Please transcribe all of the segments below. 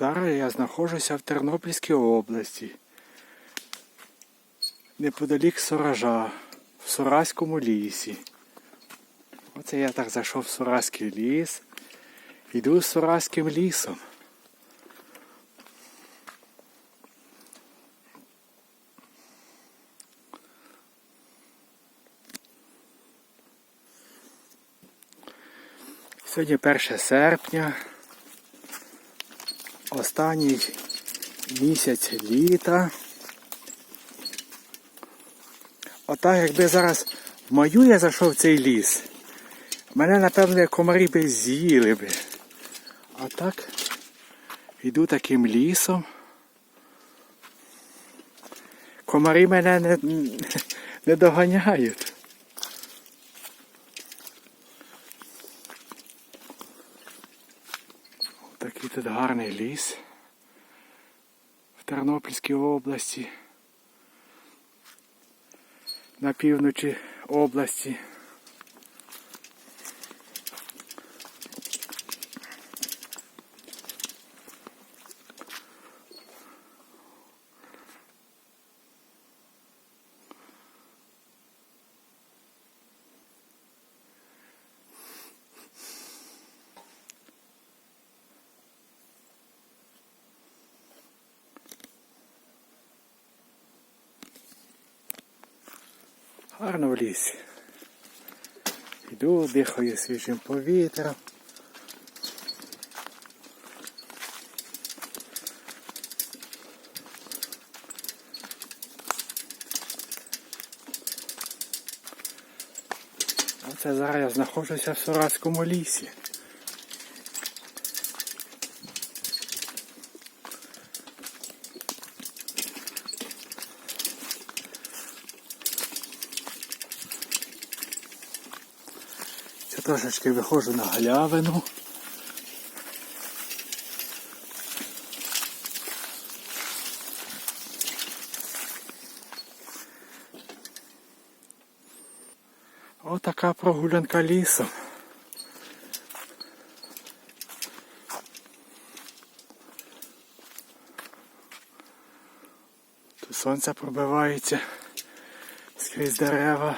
Зараз я знаходжуся в Тернопільській області, неподалік Соража, в Соразькому лісі. Оце я так зайшов в Соразький ліс. Йду Соразьким лісом. Сьогодні 1 серпня, останній місяць літа. Отак, якби зараз в маю я зайшов в цей ліс, мене, напевно, комарі би з'їли би. А так йду таким лісом. Комарі мене не, не доганяють. Такий тут гарний ліс в Тернопільській області, на півночі області. Гарно в лісі. Йду, дихаю свіжим повітрям. Оце зараз я знаходжуся в Сурацькому лісі. Трошечки виходжу на галявину. Отака прогулянка лісом. Тут сонце пробивається скрізь дерева.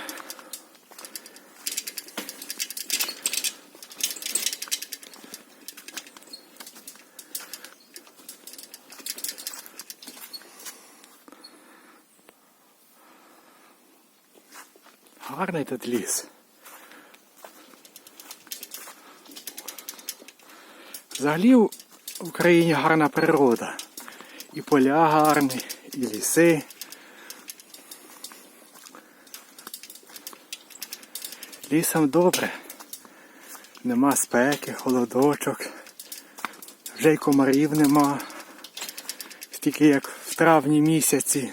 Гарний тут ліс. Взагалі в Україні гарна природа. І поля гарні, і ліси. Лісом добре. Нема спеки, холодочок. Вже й комарів нема. Стільки як в травні місяці.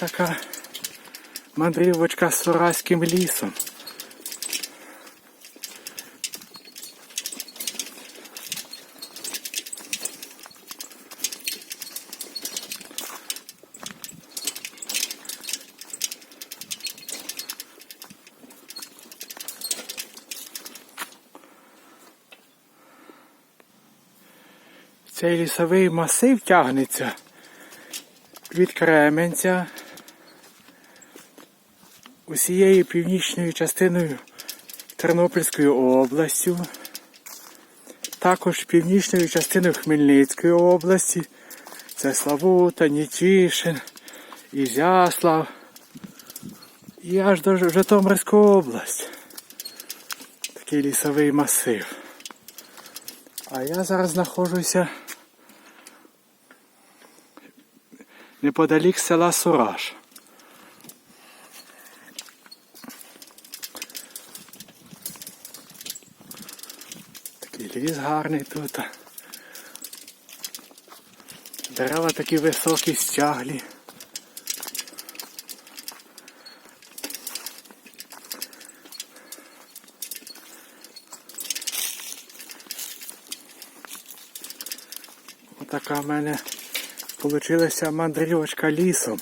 Така мандрівочка з Сураським лісом. Цей лісовий масив тягнеться від Кременця усією північною частиною Тернопільської областю, також північною частиною Хмельницької області. Це Славута, Нітішин, Ізяслав і аж до Житомирську область. Такий лісовий масив. А я зараз знаходжуся неподалік села Сураж. Ліс гарний тут. Дерева такі високі, стяглі. Отака в мене Получилася мандрівочка лісом.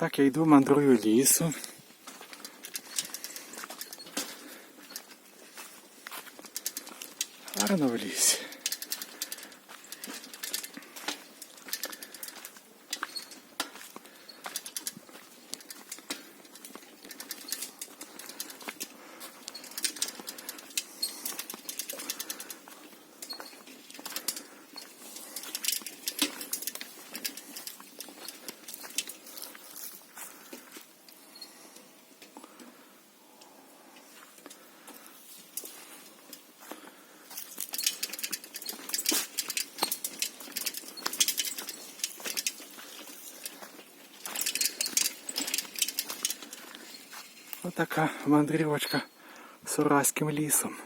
Так я йду, мандрую лісу. Гарно в лісі. Отака мандрівочка Сураським лісом.